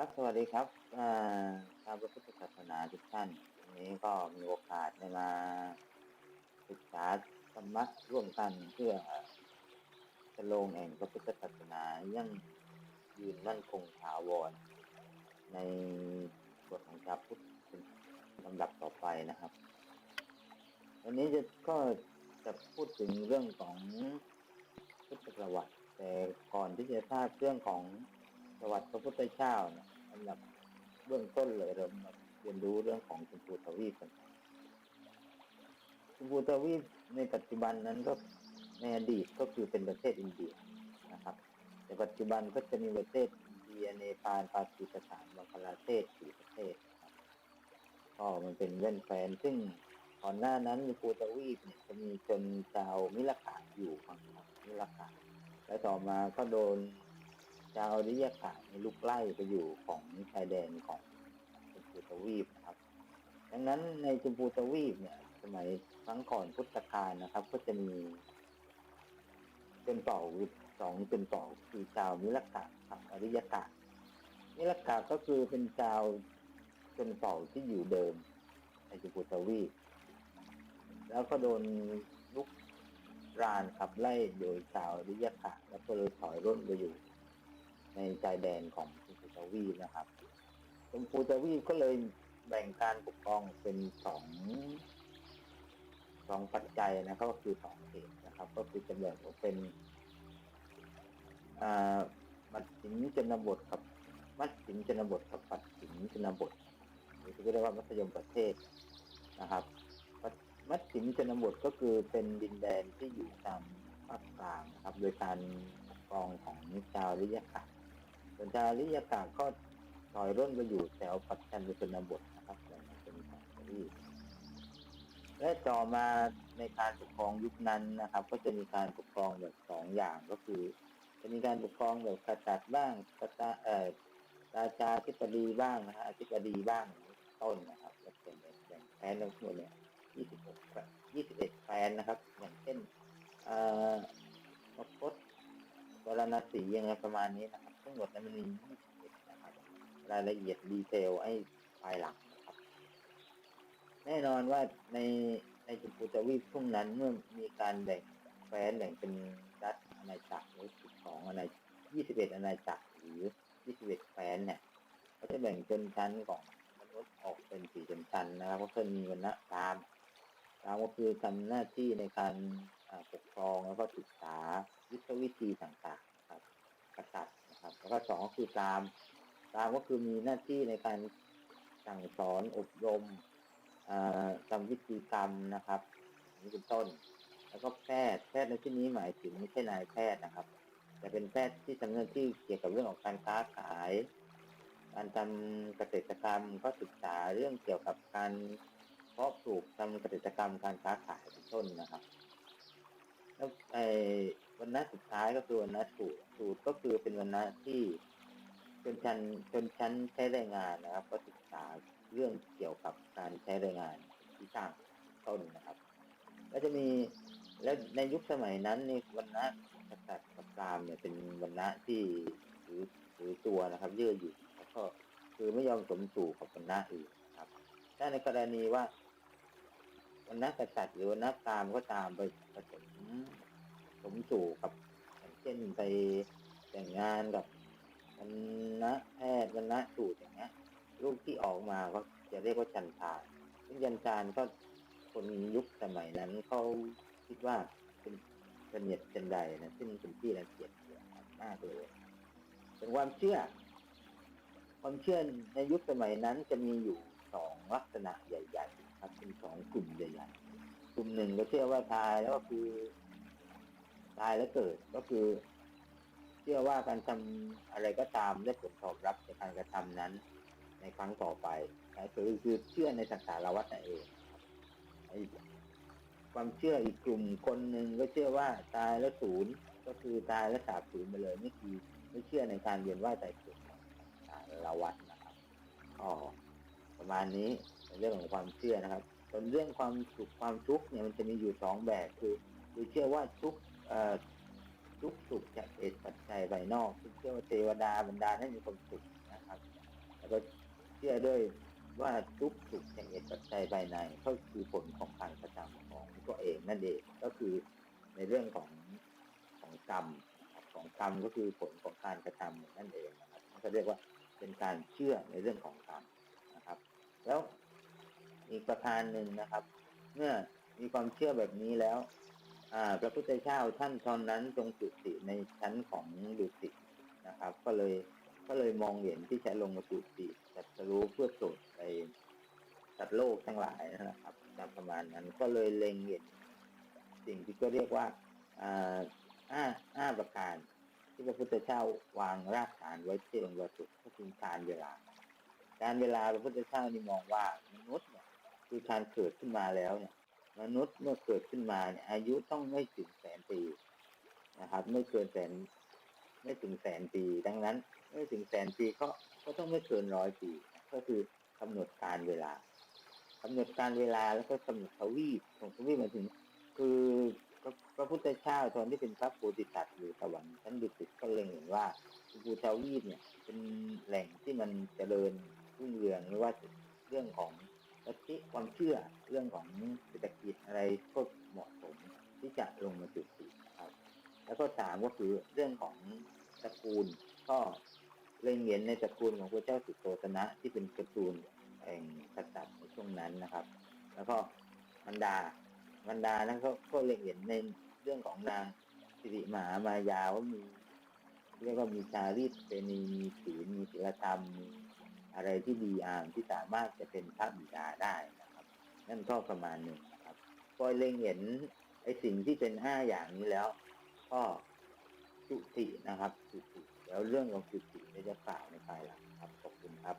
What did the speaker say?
ครับ สวัสดีครับอ่าชาวพระพุทธศาสนาทุกท่านวันนี้ก็มีโอกาสได้มาศึกษาธรรมะร่วมกันเพื่อจะลงแห่งพระพุทธศาสนายังยืนมั่นคงถาวร ในบทของชาวพุทธลำดับต่อไปนะครับ วันนี้จะก็จะพูดถึงเรื่องของพุทธประวัติ แต่ก่อนที่จะทราบเรื่องของ ประวัติพระพุทธเจ้าเนี่ยสำหรับเบื้องต้นเลยเรามาเรียนรู้เรื่องของชมพูทวีปกันชมพูทวีปในปัจจุบันนั้นก็ในอดีตก็คือเป็นประเทศอินเดียนะครับ แต่ปัจจุบันก็จะมีประเทศอินเดียเนปาลปากีสถานบังคลาเทศสี่ประเทศครับก็มันเป็นเว้นแฟนซึ่งก่อนหน้านั้นชมพูทวีปเนี่ยจะมีชนชาวมิลกะอยู่ฝั่งมิลกะแล้วต่อมาก็โดน ชาวริยกะในลุกไล่ไปอยู่ของชายแดนของชมพูทวีปนะครับ ดังนั้นในชมพูทวีปเนี่ย สมัยครั้งก่อนพุทธกาลนะครับ ก็จะมีชนเผ่าสองชนเผ่าคือชาวมิลกะกับอริยกะมิลกะก็คือเป็นชาวชนเผ่าที่อยู่เดิมในชมพูทวีปแล้วก็โดนลุกรานขับไล่โดยชาวริยกะแล้วก็เลยถอยร่นไปอยู่ ในชายแดนของชมพูทวีนะครับชมพูทวีก็เลยแบ่งการปกครองเป็นสองสองปัจจัยนะครับก็คือสองเขตนะครับ ก็คือจะแบ่งออกเป็นอ่ามัดสินชนบทกับ มัดสินชนบทกับปัดสินชนบทหรือที่เรียกว่ามัธยมประเทศนะครับ มัดสินชนบทก็คือเป็นดินแดนที่อยู่ตามภาคกลางนะครับ โดยการปกครองของชาวริยกะ ส่วนชาริยกะก็ถอยร่นไปอยู่แถวปัจจันชนบทนะครับแบ่เป็นสองทวีปและต่อมาในการปกครองยุคนั้นนะครับ ก็จะมีการปกครองแบบสองอย่างก็คือ จะมีการปกครองแบบกษัตริย์บ้างกษัตริย์เอ่อราชาธิปดีบ้างนะฮะอธิปดีบ้างต้นนะครับแล้วเป็นแบ่งแผนทั้งหมดเนี่ย26ครับ21แฟนนะครับ อย่างเช่นเอ่อมคตวรณสียังไงประมาณนี้นะครับ ทั้งหมดนั้นมันมี21นะครับ รายละเอียดดีเทลไอ้ภายหลังนะครับ แน่นอนว่าในในจุปูตวีปช่วงนั้นเมื่อมีการแบ่งแฟนแบ่งเป็นรัฐอาณาจักรหรือ12อาณา21อาณาจักรหรือ21แฟนเนี่ยเขาจะแบ่งชนชั้นของมนุษย์ออกเป็นสี่ชนชั้นนะครับก็คือมีวรรณะตามตามก็คือทำหน้าที่ในการปกครองแล้วก็ศึกษายุทธวิธีต่างๆนะครับกษัตริย์ นะครับ แล้วก็สองก็คือตาม ตามก็คือมีหน้าที่ในการสั่งสอนอบรมทำวิธีกรรมนะครับนี่เป็นต้น แล้วก็แพทย์แพทย์ในที่นี้หมายถึงไม่ใช่นายแพทย์นะครับ แต่เป็นแพทย์ที่ทำหน้าที่เกี่ยวกับเรื่องของการค้าขาย การทำเกษตรกรรมก็ศึกษาเรื่องเกี่ยวกับการเพาะปลูกทำเกษตรกรรมการค้าขายเป็นต้นนะครับ แล้วไอ วันนัสุดท้ายก็คือวันนัสูตรสูตรก็คือเป็นวันนัที่ชนชั้นชนชั้นใช้แรงงานนะครับ ก็ศึกษาเรื่องเกี่ยวกับการใช้แรงงานที่สร้างต้นนะครับแล้วจะมีแล้วในยุคสมัยนั้นในวันนะกษัตริย์กับรามเนี่ยเป็นวันนะที่ถือถือตัวนะครับเยื่ออยู่แล้วก็คือไม่ยอมสมสู่กับวันนะอื่นครับถ้าในกรณีว่าวันนักษัตริย์หรือวันนักตามก็ตามไปผสม สมสู่กับอย่างเช่นไปแต่งงานกับวันนะแพทย์วันนะสูตรอย่างเงี้ยลูกที่ออกมาก็จะเรียกว่าจันทานซึ่งจันทานก็คนยุคสมัยนั้นเขาคิดว่าเป็นเสนียดจันใดนะซึ่งเป็นที่รังเกียจมากเลยเป็นความเชื่อ ความเชื่อในยุคสมัยนั้นจะมีอยู่สองลักษณะใหญ่ ๆ ครับเป็นสองกลุ่มใหญ่ๆกลุ่มหนึ่งก็เชื่อว่าตายแล้วก็คือ ตายแล้วเกิดก็คือ เชื่อว่าการทำอะไรก็ตามได้ผลตอบรับจากการกระทำนั้น ในครั้งต่อไปคือคือเชื่อในสังสารวัฏนั่นเองไอความเชื่ออีกกลุ่มคนหนึ่งก็เชื่อว่าตายแล้วศูนย์ก็คือตายแล้วสาบศูนย์ไปเลยนี่คือไม่เชื่อในการเวียนว่ายตายเกิดสารวัฏนะครับก็ประมาณนี้ในเรื่องของความเชื่อนะครับส่วนเรื่องความสุขความทุกข์เนี่ยมันจะมีอยู่สองแบบคือคือเชื่อว่าทุก ทุกสุขจากเหตุปัจจัยภายนอกเชื่อว่าเทวดาบรรดาให้มีความสุขนะครับ แล้วก็เชื่อด้วยว่าทุกสุขแห่งเหตุปัจจัยภายในก็คือผลของการกระทำของตัวเองนั่นเองก็คือในเรื่องของของกรรมของกรรมก็คือผลของการกระทำนั่นเองนะครับเขาเรียกว่าเป็นการเชื่อในเรื่องของกรรมนะครับ แล้วอีกประการหนึ่งนะครับ เมื่อมีความเชื่อแบบนี้แล้ว พระพุทธเจ้าท่านตอนนั้นทรงจุติในชั้นของดุสิตนะครับ ก็เลยก็เลยมองเห็นที่จะลงมาจุติจัดสรู้เพื่อโปรดในสัตว์โลกทั้งหลายนะครับตามประมาณนั้นก็เลยเล็งเห็นสิ่งที่ก็เรียกว่าอ่าห้าห้าประการ ที่พระพุทธเจ้าวางรากฐานไว้ที่องค์วัตถุก็คือการเวลา การเวลาพระพุทธเจ้านี่มองว่ามนุษย์เนี่ยคือการเกิดขึ้นมาแล้วเนี่ย มนุษย์เมื่อเกิดขึ้นมาเนี่ยอายุต้องไม่ถึงแสนปีนะครับ ไม่เกินแสนไม่ถึงแสนปี ดังนั้น ไม่ถึงแสนปีก็ก็ต้องไม่เกินร้อยปี ก็คือกำหนดการเวลากำหนดการเวลาแล้วก็กำหนดทวีปของทวีปหมายถึง คือพระพระพุทธเจ้าตอนที่เป็นพระโพธิสัตว์อยู่สวรรค์ชั้นดุสิตก็เล็งเห็นว่าภูทวีปเนี่ย เป็นแหล่งที่มันเจริญรุ่งเรืองไม่ว่าจะเรื่องของ ลัทธิความเชื่อเรื่องของเศรษฐกิจอะไรก็เหมาะสมที่จะลงมาจุติครับ แล้วก็สามก็คือเรื่องของตระกูลก็เล็งเห็นในตระกูลของพระเจ้าสุโธทนะที่เป็นตระกูลแห่งกษัตริย์ในช่วงนั้นนะครับ แล้วก็มันดามันดานั้นก็ก็เล็งเห็นในเรื่องของนางสิริมหามายาว่ามีเรียกว่ามีจารีตเป็นมีมีศีลมีศีลธรรมมี อะไรที่ดีอามที่สามารถจะเป็นพระบิดาได้นะครับ นั่นก็ประมาณหนึ่งนะครับพอเล็งเห็นไอ้สิ่งที่เป็นห้าอย่างนี้แล้ว ก็จุตินะครับจุติแล้วเรื่องของจุติเนี่ยจะกล่าวในภายหลังครับขอบคุณครับ